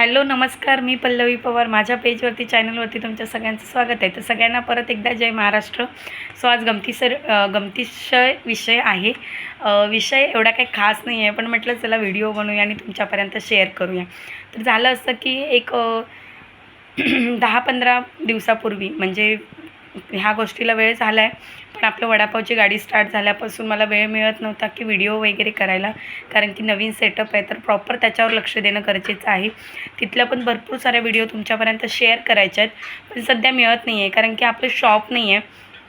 Hello नमस्कार मी पल्लवी पवार. माझ्या पेजवरती चॅनलवरती तुमच्या सगळ्यांचं स्वागत आहे. तर सगळ्यांना परत एकदा जय महाराष्ट्र. सो आज गमतीसर गमतीशय विषय आहे. विषय एवढा काही खास नाही आहे पण म्हटलं चला व्हिडिओ बनवूया आणि तुमच्यापर्यंत शेअर करूया. तर झालं असं की एक दहा पंधरा दिवसापूर्वी म्हणजे ह्या गोष्टीला वेळ झाला आहे पण आपलं वडापावची गाडी स्टार्ट झाल्यापासून मला वेळ मिळत नव्हता की व्हिडिओ वगैरे करायला. कारण की नवीन सेटअप आहे तर प्रॉपर त्याच्यावर लक्ष देणं गरजेचं आहे. तिथल्या पण भरपूर साऱ्या व्हिडिओ तुमच्यापर्यंत शेअर करायच्या आहेत. पण सध्या मिळत नाही आहे कारण की आपलं शॉप नाही आहे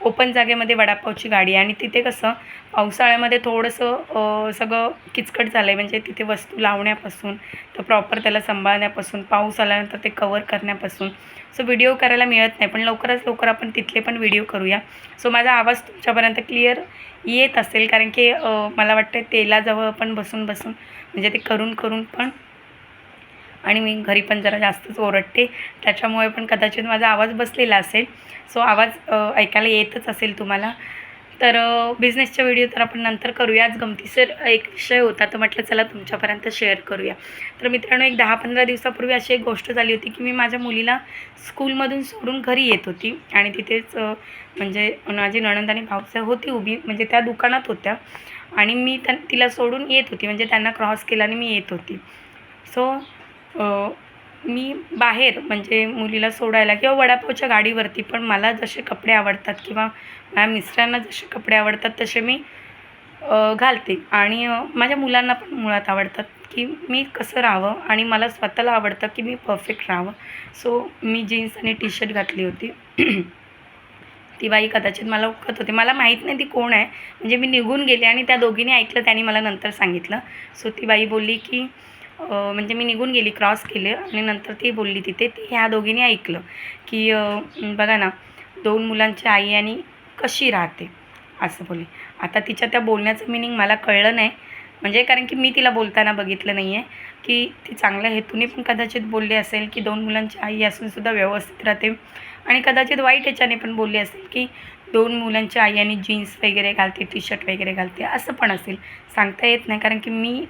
ओपन जागेमध्ये वडापावची गाडी आणि तिथे कसं पावसाळ्यामध्ये थोडंसं सगळं किचकट झालं आहे म्हणजे तिथे वस्तू लावण्यापासून तर प्रॉपर त्याला सांभाळण्यापासून पाऊस आल्यानंतर ते कवर करण्यापासून. सो व्हिडिओ करायला मिळत नाही. पण लवकरच लवकर आपण तिथले पण व्हिडिओ करूया. सो माझा आवाज तुमच्यापर्यंत क्लिअर येत असेल. कारण की मला वाटतं तेलाजवळ पण बसून बसून म्हणजे ते करून करून पण आणि मी घरी पण जरा जास्तच ओरडते. त्याच्यामुळे पण कदाचित माझा आवाज बसलेला असेल. सो आवाज ऐकायला येतच असेल तुम्हाला. तर बिझनेसच्या व्हिडिओ तर आपण नंतर करूया. आज गमतीसर एक विषय होता तर म्हटलं चला तुमच्यापर्यंत शेअर करूया. तर मित्रांनो एक दहा पंधरा दिवसापूर्वी अशी एक गोष्ट झाली होती की मी माझ्या मुलीला स्कूलमधून सोडून घरी येत होती. आणि तिथेच म्हणजे माझी नणंद आणि भाऊसाहेब होती उभी म्हणजे त्या दुकानात होत्या. आणि मी त्या तिला सोडून येत होती. म्हणजे त्यांना क्रॉस केला आणि मी येत होती. सो मी बाहेर म्हणजे मुलीला सोडायला किंवा वडापावच्या गाडीवरती पण मला जसे कपडे आवडतात किंवा माझ्या मिस्टरांना जसे कपडे आवडतात तसे मी घालते. आणि माझ्या मुलांना पण मुळात आवडतात की मी कसं राहावं आणि मला स्वतःला आवडतं की मी परफेक्ट राहावं. सो मी जीन्स आणि टी शर्ट घातली होती. ती बाई कदाचित मला उठत होती. मला माहीत नाही ती कोण आहे. म्हणजे मी निघून गेले आणि त्या दोघींनी ऐकलं त्यांनी मला नंतर सांगितलं. सो ती बाई बोलली की म्हणजे मी निघून गेली क्रॉस केले आणि नंतर ती बोलली तिथे ती ह्या दोघींनी ऐकलं की बघा ना दोन मुलांची आई आणि कशी राहते असं बोलली. आता तिच्या त्या बोलण्याचं मिनिंग मला कळलं नाही. म्हणजे कारण की मी तिला बोलताना बघितलं नाही आहे की ती चांगल्या हेतूने पण कदाचित बोलली असेल की दोन मुलांची आई असूनसुद्धा व्यवस्थित राहते आणि कदाचित वाईट याच्याने पण बोलली असेल की दोन मुलांची आई आणि जीन्स वगैरे घालते टी शर्ट वगैरे घालते असं पण असेल. सांगता येत नाही कारण की मी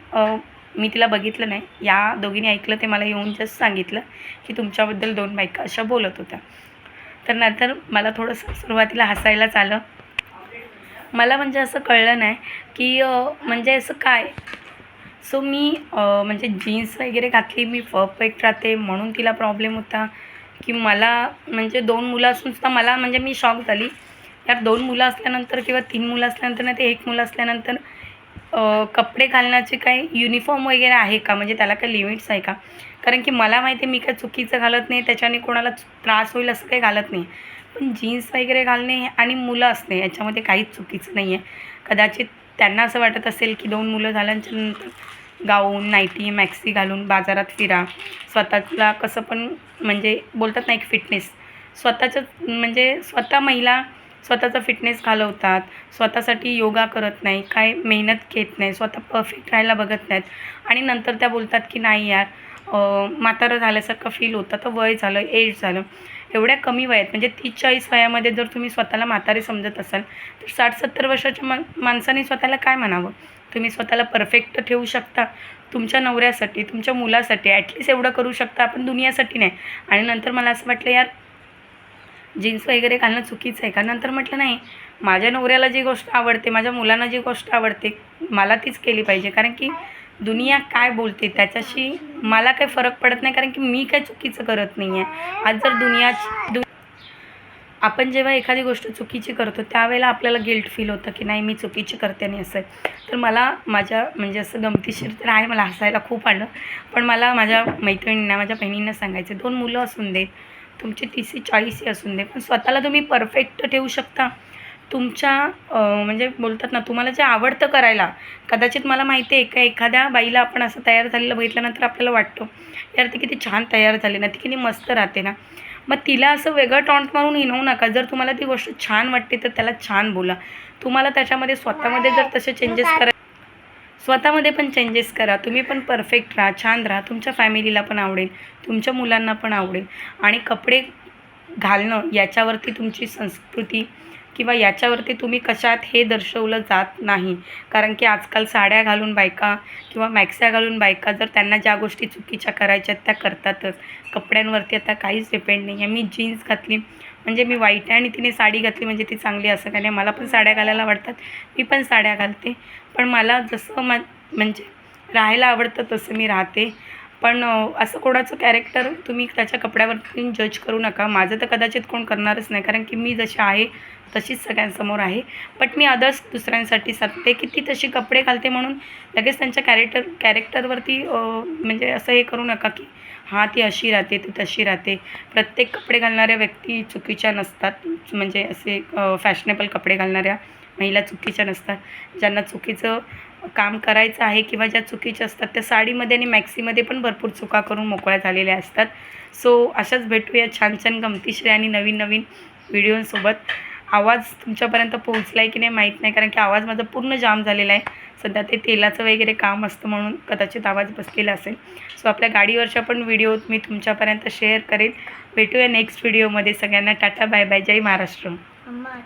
मी तिला बघितलं नाही. या दोघींनी ऐकलं ते मला येऊन जस्ट सांगितलं की तुमच्याबद्दल दोन बायका अशा बोलत होत्या. तर नंतर मला थोडंसं सुरुवातीला हसायलाच आलं मला म्हणजे असं कळलं नाही की म्हणजे असं काय? सो मी म्हणजे जीन्स वगैरे घातली मी परफेक्ट राहते म्हणून तिला प्रॉब्लेम होता. की मला म्हणजे दोन मुलं असून सुद्धा मला म्हणजे मी शॉक झाली. यार दोन मुलं असल्यानंतर किंवा तीन मुलं असल्यानंतर नाही ते एक मुलं असल्यानंतर कपडे घालण्याचे काही युनिफॉर्म वगैरे आहे का? म्हणजे त्याला काही लिमिट्स आहे का? कारण की मला माहिती आहे मी काय चुकीचं घालत नाही त्याच्याने कोणाला त्रास होईल असं काही घालत नाही. पण जीन्स वगैरे घालणे आणि मुलं असणे याच्यामध्ये काहीच चुकीचं नाही आहे कदाचित त्यांना असं वाटत असेल की दोन मुलं झाल्यानंतर नंतर गाऊन नाईटी मॅक्सी घालून बाजारात फिरा. स्वतःला कसं पण म्हणजे बोलतात ना एक फिटनेस स्वतःचं म्हणजे स्वतः महिला स्वतःचा फिटनेस घालवतात. स्वतःसाठी योगा करत नाही. काय मेहनत घेत नाही. स्वतः परफेक्ट राहायला बघत नाहीत. आणि नंतर त्या बोलतात की नाही यार म्हातारं झाल्यासारखं फील होतं. तर वय झालं एज झालं. एवढ्या कमी वयात म्हणजे तीस चाळीस वयामध्ये जर तुम्ही स्वतःला म्हातारे समजत असाल तर साठ सत्तर वर्षाच्या मा माणसाने स्वतःला काय म्हणावं? तुम्ही स्वतःला परफेक्ट ठेवू शकता. तुमच्या नवऱ्यासाठी तुमच्या मुलासाठी ॲटलीस्ट एवढं करू शकता आपण दुनियासाठी नाही. आणि नंतर मला असं वाटलं यार जीन्स वगैरे घालणं चुकीचं आहे का? नंतर म्हटलं नाही माझ्या नवऱ्याला जी गोष्ट आवडते माझ्या मुलांना जी गोष्ट आवडते मला तीच केली पाहिजे. कारण की दुनिया काय बोलते त्याच्याशी मला काही फरक पडत नाही कारण की मी काय चुकीचं करत नाही आहे. आज जर दुनिया दु आपण जेव्हा एखादी गोष्ट चुकीची करतो त्यावेळेला आपल्याला गिल्ट फील होतं की नाही मी चुकीची करते आणि असं. तर मला माझ्या म्हणजे असं गमतीशीर तर आहे मला हसायला खूप आलं. पण मला माझ्या मैत्रिणींना माझ्या बहिणींना सांगायचं दोन मुलं असून देत तुमची तीसही चाळीसही असून दे. पण स्वतःला तुम्ही परफेक्ट ठेवू शकता. तुमच्या म्हणजे बोलतात ना तुम्हाला जे आवडतं करायला कदाचित मला माहिती आहे का एखाद्या बाईला आपण असं तयार झालेलं बघितल्यानंतर आपल्याला वाटतं यार ती किती छान तयार झाली ना ती किती मस्त राहते ना. मग तिला असं वेगळं टॉन्ट मारून हिनवू नका. जर तुम्हाला ती गोष्ट छान वाटते तर त्याला छान बोला. तुम्हाला त्याच्यामध्ये स्वतःमध्ये जर तसे चेंजेस करा स्वतःमध्ये पण चेंजेस करा. तुम्ही पण परफेक्ट राहा छान राहा. तुमच्या फॅमिलीला पण आवडेल. तुमच्या मुलांना पण आवडेल. आणि कपडे घालणं याच्यावरती तुमची संस्कृती किंवा याच्यावरती तुम्ही कशात हे दर्शवलं जात नाही. कारण की आजकाल साड्या घालून बायका किंवा मॅक्स्या घालून बायका जर त्यांना ज्या गोष्टी चुकीच्या करायच्या त्या करतातच. कपड्यांवरती आता काहीच डिपेंड नाही आहे मी जीन्स घातली म्हणजे मी वाईट आहे आणि तिने साडी घातली म्हणजे ती चांगली असं काय नाही. मला पण साड्या घालायला आवडतात. मी पण साड्या घालते. पण मला जसं मा म्हणजे राहायला आवडतं तसं मी राहते. पण असं कोणाचं कॅरेक्टर तुम्ही त्याच्या कपड्यावरती जज करू नका. माझं तर कदाचित कोण करणारच नाही कारण की मी जशी आहे तशीच सगळ्यांसमोर आहे. बट मी अदर्स दुसऱ्यांसाठी सांगते की ती तशी कपडे घालते म्हणून लगेच त्यांच्या कॅरेक्टर कॅरेक्टरवरती म्हणजे असं हे करू नका की हां ती अशी राहते ती तशी राहते. प्रत्येक कपडे घालणाऱ्या व्यक्ती चुकीच्या नसतात. म्हणजे असे फॅशनेबल कपडे घालणाऱ्या महिला चुकीच्या नसतात. ज्यांना चुकीचं काम करायचं आहे किंवा ज्या चुकीच्या असतात त्या साडीमध्ये आणि मॅक्सीमध्ये पण भरपूर चुका करून मोकळ्या झालेल्या असतात. सो अशाच भेटूया छान छान गमतीशीर आणि नवीन नवीन व्हिडिओसोबत. आवाज तुमच्यापर्यंत पोहोचला आहे की नाही माहीत नाही कारण की आवाज माझा पूर्ण जाम झालेला आहे. सध्या ते तेलाचं वगैरे काम असतं म्हणून कदाचित आवाज बसलेला असेल. सो आपल्या गाडीवरच्या पण व्हिडिओ मी तुमच्यापर्यंत शेअर करेन. भेटूया नेक्स्ट व्हिडिओमध्ये. सगळ्यांना टाटा बाय बाय. जय महाराष्ट्र.